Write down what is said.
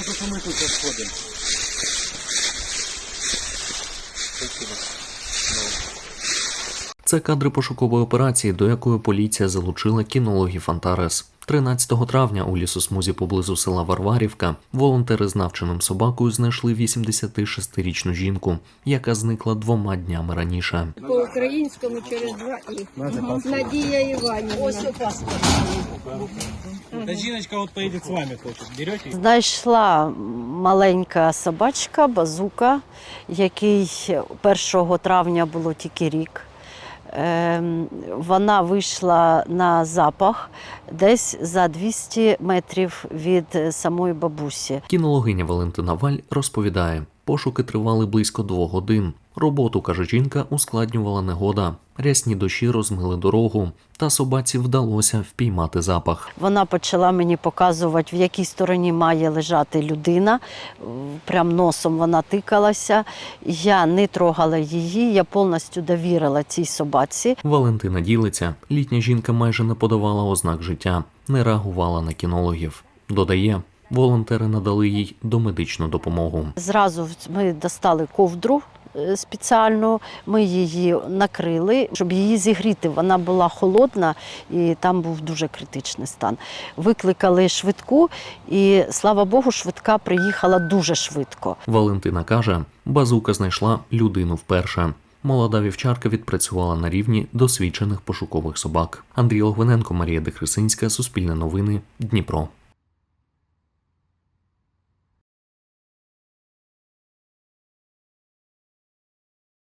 поки що ми тут сходимо. Це кадри пошукової операції, до якої поліція залучила кінологів Антарес. 13 травня у лісосмузі поблизу села Варварівка волонтери з навченим собакою знайшли 86-річну жінку, яка зникла двома днями раніше. По-українському через два і. Надія Іванівна. Ось Та жіночка от поїде з вами хоче. Берете? Знайшла маленька собачка, базука, який 1 травня було тільки рік. Ем, Вона вийшла на запах десь за 200 метрів від самої бабусі. Кінологиня Валентина Валь розповідає, пошуки тривали близько двох годин. Роботу, каже жінка, ускладнювала негода. Рясні дощі розмили дорогу, та собаці вдалося впіймати запах. Вона почала мені показувати, в якій стороні має лежати людина. Прям носом вона тикалася. Я не трогала її, я повністю довірила цій собаці. Валентина ділиться, літня жінка майже не подавала ознак життя, не реагувала на кінологів. Додає, волонтери надали їй домедичну допомогу. Зразу ми достали ковдру. е, Спеціально ми її накрили, щоб її зігріти. Вона була холодна і там був дуже критичний стан. Викликали швидку, і слава Богу, швидка приїхала дуже швидко. Валентина каже, базука знайшла людину вперше. Молода вівчарка відпрацювала на рівні досвідчених пошукових собак. Андрій Логвиненко, Марія Дехрисинська, Суспільне новини, Дніпро.